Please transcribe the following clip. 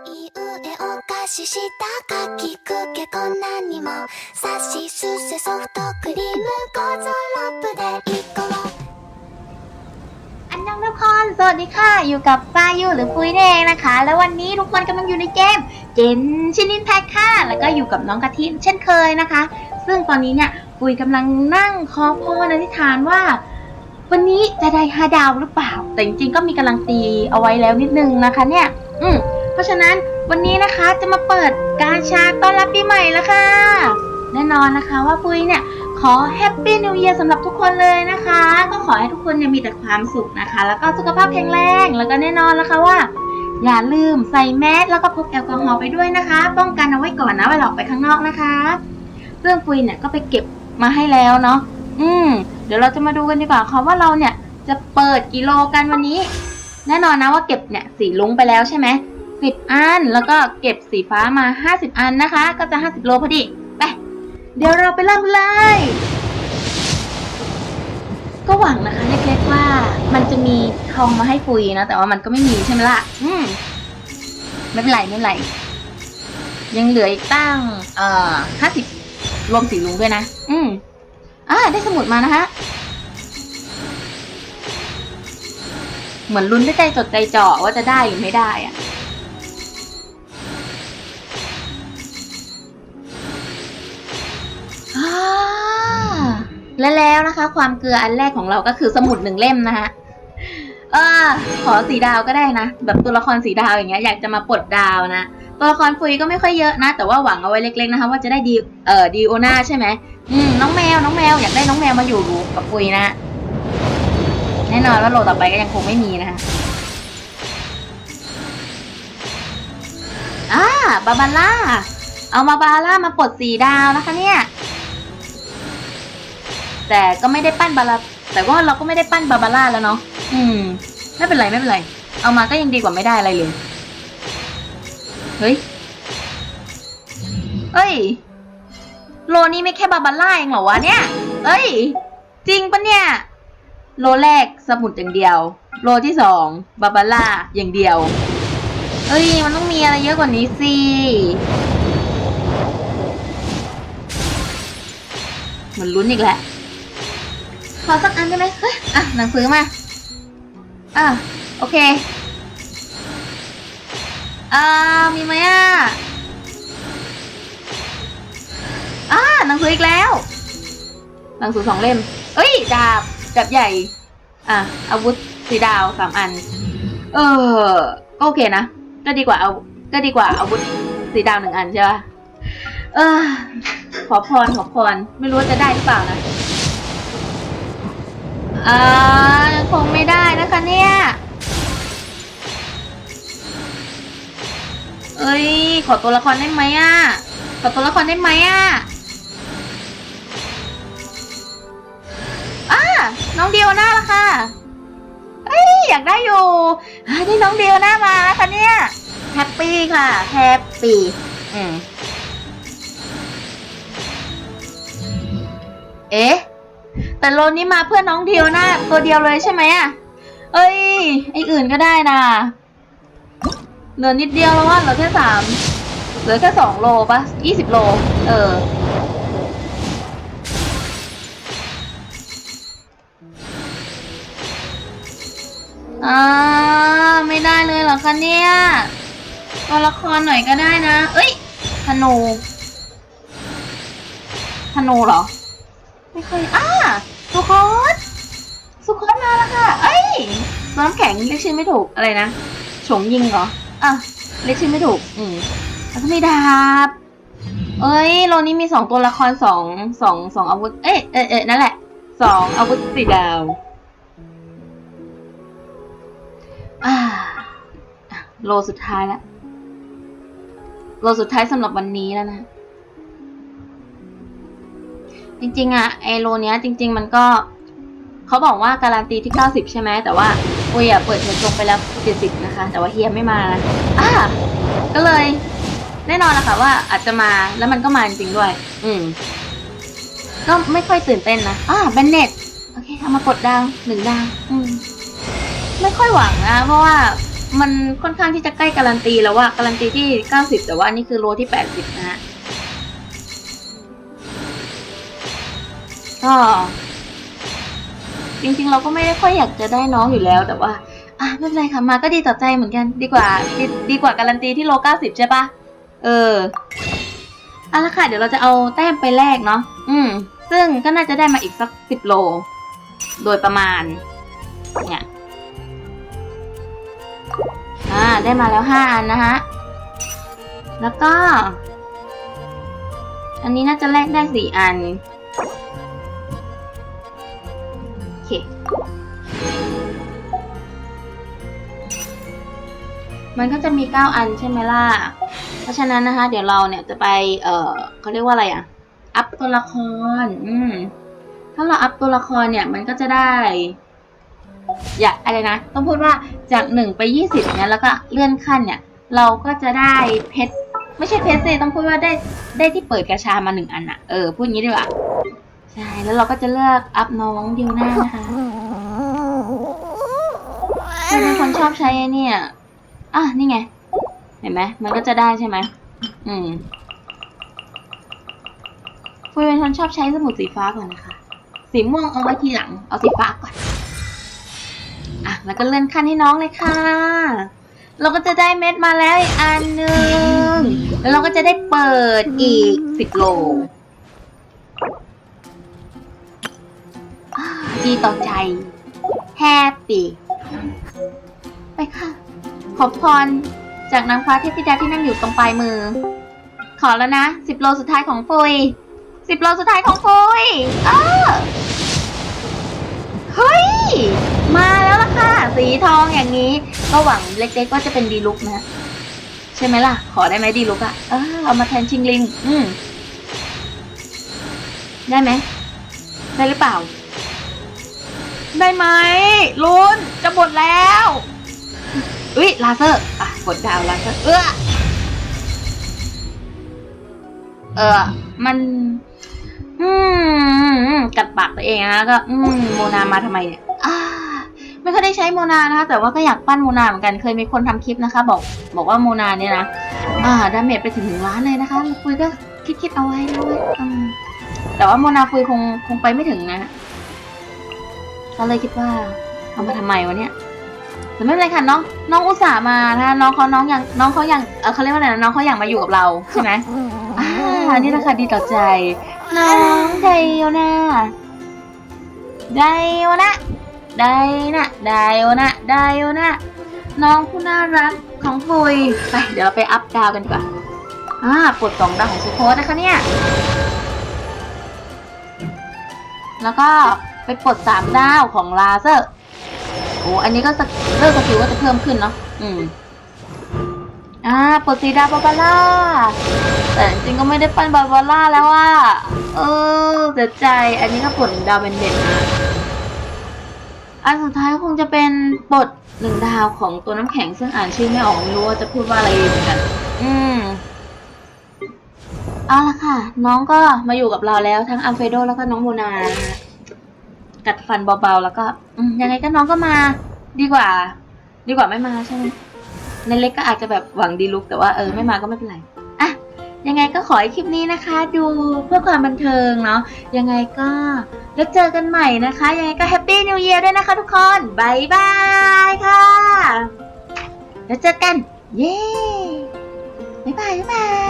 い上お菓子下かきくけこんなにもさしすせソフトクリームゴゾロップで一個を อันยังทุกคนสวัสดีค่ะ อยู่กับฟ้ายูหรือปุ้ยนั่นเองนะคะ แล้ววันนี้ทุกคนกำลังอยู่ในเกมเจนชินินแพ็คค่ะ แล้วก็อยู่กับน้องกะทิเช่นเคยนะคะ ซึ่งตอนนี้เนี่ยปุ้ยกำลังนั่งขอพรอธิษฐานว่า วันนี้จะได้ห้าดาวหรือเปล่า แต่จริงๆก็มีกำลังตีเอาไว้แล้วนิดนึงนะคะเนี่ย อืมเพ ราะฉะนั้นวันนี้นะคะจะมาเปิดการชาต้อนรับปีใหม่แล้วค่ะ แน่นอนนะคะว่าปุ้ยเนี่ยขอแฮปปี้นิว e ย r สำหรับทุกคนเลยนะคะ ก็ขอให้ทุกคนเนี่ยมีแต่ความสุขนะคะ แล้วก็สุขภาพแข็งแรงแล้วก็แน่นอนนะคะว่า อย่าลืมใส่แมสแล้วก็พกแอลกอฮอล์ไปด้วยนะคะ ป้องกันเอาไว้ก่อนนะเวลาออกไปข้างนอกนะคะเรื่องปุยเนี่ยก็ไปเก็บมาให้แล้วเนาะอืมเดี๋ยวเราจะมาดูกันดีกว่าค่ะว่าเราเนี่ยจะเปิดกิโลกันวันนี้ แน่นอนนะว่าเก็บเนี่ยสีลุ้งไปแล้วใช่ไหม สิบอัน แล้วก็เก็บสีฟ้ามาห้าสิบอันนะคะ ก็จะห้าสิบโลพอดี ไป เดี๋ยวเราไปเริ่มเลย ก็หวังนะคะเล็กๆว่า มันจะมีทองมาให้ปุยนะ แต่ว่ามันก็ไม่มีใช่ไหมล่ะ อืม ไม่เป็นไรไม่เป็นไร ยังเหลืออีกตั้ง เอ่อห้าสิบรวมสีลุงด้วยนะ อืมอ่าได้สมุดมานะคะเหมือนลุ้นได้ใจจดใจจ่อว่าจะได้หรือไม่ได้อะ และแล้วนะคะ ความเกลืออันแรกของเราก็คือสมุดหนึ่งเล่มนะคะเออขอสีดาวก็ได้นะ แบบตัวละครสีดาวอย่างเงี้ยอยากจะมาปลดดาวนะตัวละครฟุยก็ไม่ค่อยเยอะนะ แต่ว่าหวังเอาไว้เล็กๆนะคะ ว่าจะได้ดีเอ่อดีโอนาใช่ไหมอืมน้องแมวน้องแมวอยากได้น้องแมวมาอยู่กับฟุยนะ แน่นอนว่าโหลต่อไปก็ยังคงไม่มีนะคะอ่าบาบาร่าเอามาบาร่ามาปลดสีดาวนะคะเนี่ย แต่ก็ไม่ได้ปั้นบาลาแต่ว่าเราก็ไม่ได้ปั้นบาบาร่าแล้วเนาะอืม ไม่เป็นไรไม่เป็นไร เอามาก็ยังดีกว่าไม่ได้อะไรเลย เฮ้ย เอ้ย โลนี้ไม่แค่บาบาร่าเองเหรอวะเนี่ย เอ้ย จริงปะเนี่ย โลแรกสมุดอย่างเดียว โลที่สองบาบาร่าอย่างเดียว เอ้ย มันต้องมีอะไรเยอะกว่านี้สิมือนลุ้นอีกแล้ว ขอสักอันได้ไหมเฮ้ย อะ หนังสือมา อะ โอเค อ่า มีไหมอะ อ่า หนังสืออีกแล้ว หนังสือสองเล่ม เอ้ย ดาบ ดาบใหญ่ อะ อาวุธสีดาวสามอัน เออ ก็โอเคนะ ก็ดีกว่าเอา ก็ดีกว่าอาวุธสีดาวหนึ่งอันใช่ปะเออ ขอพร ขอพร ไม่รู้ว่าจะได้หรือเปล่านะ อ่าคงไม่ได้นะคะเนี่ย เอ้ย ขอตัวละครได้ไหมอะ ขอตัวละครได้ไหมอะอ่าน้องเดียวหน้าละค่ะ เอ้ย อยากได้อยู่อ่าได้น้องเดียวหน้ามาแล้วค่ะเนี่ยแฮปปี้ค่ะ แฮปปี้ อืม เอ๊ะ แต่โลนี้มาเพื่อน้องเดียวหน้าตัวเดียวเลยใช่ไหมอะ เอ้ยไออื่นก็ได้นะเหลือนิดเดียวแล้วว่าเหลือแค่สามเหลือแค่สองโลปะยี่สิบโล เออ อ่า ไม่ได้เลยเหรอคะเนี่ยตัวละครหน่อยก็ได้นะ เอ้ยธนูธนูเหรอ ไม่เคยอ่าสุโคตสุโคตมาแล้วค่ะ เอ้ยน้ำแข็งเรียกชื่อไม่ถูกอะไรนะฉงยิงเหรออะเรียกชื่อไม่ถูก อืมแล้วก็มีดาบ เอ้ยโลนี้มีสองตัวละครสองสองสองอาวุธ เอ้ยเอ้ยเอ้ยนั่นแหละสองอาวุธสีดาวอ่าโลสุดท้ายแล้วโลสุดท้ายสำหรับวันนี้แล้วนะ จริงๆอะไอโลเนี้ยจริง ๆ มันก็เขาบอกว่าการันตีที่ 90 ใช่ไหมแต่ว่าอุยอะเปิดเผยตรงไปแล้ว70นะคะ แต่ว่าเฮียไม่มานะอ่าก็เลยแน่นอนละค่ะว่าอาจจะมาแล้วมันก็มาจริงๆด้วย อืม ก็ไม่ค่อยตื่นเต้นนะอ่าเบนเน็ตโอเคเอามากดดาวหนึ่งดาวอืมไม่ค่อยหวังนะ เพราะว่ามันค่อนข้างที่จะใกล้การันตีแล้วว่าการันตีที่ 90 แต่ว่านนี่คือโลที่ 80 นะฮะ ก็จริงๆ เราก็ไม่ได้ค่อยอยากจะได้น้องอยู่แล้ว แต่ว่า อะไม่เป็นไรค่ะมาก็ดีต่อใจเหมือนกันดีกว่าดีดีกว่าการันตีที่โล90ใช่ปะเออเอาละค่ะ เดี๋ยวเราจะเอาแต้มไปแลกเนาะอืม ซึ่งก็น่าจะได้มาอีกสัก10โล โดยประมาณ เนี่ยอ่าได้มาแล้วห้าอันนะฮะแล้วก็ อันนี้น่าจะแลกได้สี่อัน มันก็จะมีเก้าอันใช่ไหมล่ะ เพราะฉะนั้นนะคะ เดี๋ยวเราเนี่ยจะไป เอ่อเขาเรียกว่าอะไรอะอัพตัวละคร อืม ถ้าเราอัพตัวละครเนี่ย มันก็จะได้ อย่าอะไรนะ ต้องพูดว่าจากหนึ่งไปยี่สิบเนี่ยแล้วก็เลื่อนขั้นเนี่ย เราก็จะได้เพชร ไม่ใช่เพชรสิต้องพูดว่าได้ ได้ที่เปิดกระชามาหนึ่งอันอะเออ พูดงี้ดีกว่า ใช่ แล้วเราก็จะเลือกอัพน้องดิวหน้านะคะถ้าเป็นคนชอบใช้ไอ้เนี่ยอะนี่ไง เห็นไหมมันก็จะได้ใช่ไหมอืมคุยเป็นคนชอบใช้สมุดสีฟ้าก่อนนะคะ สีม่วงเอาไว้ทีหลัง เอาสีฟ้าก่อน อะ แล้วก็เลื่อนขั้นให้น้องเลยค่ะ เราก็จะได้เม็ดมาแล้วอีกอันหนึ่งแล้วเราก็จะได้เปิดอีกสิบโล ดีต่อใจ แฮปปี้ ไปค่ะ ขอพร จากนางฟ้าเทพธิดาที่นั่งอยู่ตรงปลายมือ ขอแล้วนะสิบโลสุดท้ายของฟุยสิบโลสุดท้ายของฟุยเออเฮ้ย มาแล้วล่ะค่ะ สีทองอย่างนี้ ก็หวังเล็กๆว่าจะเป็นดีลุกนะ ใช่ไหมล่ะ ขอได้ไหมดีลุกอะเออเอามาแทนชิงลิง อืมได้ไหมได้หรือเปล่า ได้ไหมลุ้นจะหมดแล้วอุ้ยลาเซอร์อะกดดาวลาเซอร์เออเออ มัน อืมกัดปากตัวเองนะก็ อืมโมนามาทำไมเนี่ยไม่เคยได้ใช้โมนานะคะ แต่ว่าก็อยากปั้นโมนาเหมือนกันเคยมีคนทำคลิปนะคะ บอก บอกว่าโมนาเนี่ยนะอ่าดาเมจไปถึงหนึ่งล้านเลยนะคะคุยก็คิดคิดๆเอาไว้ด้วยแต่ว่าโมนาคุยคงคงไปไม่ถึงนะ ก็เลยคิดว่าเอามาทำไมวะเนี่ยแต่ไม่เป็นไรค่ะน้องน้องอุตส่าห์มานะคะน้องเขาน้องยังน้องเขายังเออเขาเรียกว่าอะไรนะน้องเขาอยากมาอยู่กับเราใช่ไหมอ่านี่นะคะดีต่อใจ น้องไดโอนาไดโอนาไดนะไดโอนาไดโอนาน้องผู้น่ารักของฟุยไปเดี๋ยวเราไปอัพดาวกันดีกว่าอ่าปลดสองดาวของซูโคสนะคะเนี่ยแล้วก็ไปปลดสามดาวของลาเซอร์ โอ้อันนี้ก็เลือกสกิลก็จะเพิ่มขึ้นเนาะ อืม อ่าปลดสีดาวบาบาร่า แต่จริงก็ไม่ได้ปั้นบาบาร่าแล้วว่า เออเสียใจ อันนี้ก็ปลดดาวเป็นเด็ดนะอันสุดท้ายคงจะเป็นปลดหนึ่งดาวของตัวน้ำแข็งซึ่งอ่านชื่อไม่ออกไม่รู้ว่าจะพูดว่าอะไรเหมือนกัน อืม เอาละค่ะ น้องก็มาอยู่กับเราแล้วทั้งอัลเฟโดแล้วก็น้องโมนา กัดฟันเบาๆ แล้วก็อยังไงก็น้องก็มา ดีกว่า ดีกว่าไม่มาใช่ไหมในเล็กก็อาจจะแบบหวังดีลุกแต่ว่าเออไม่มาก็ไม่เป็นไรอะยังไงก็ขอให้คลิปนี้นะคะ ดูเพื่อความบันเทิงเนาะยังไงก็แล้วเจอกันใหม่นะคะ ยังไงก็แฮปปี้นิวเ a ียร์ด้วยนะคะทุกคนบายบายค่ะ แล้วเจอกัน เย้บายบายบ๊ายบาย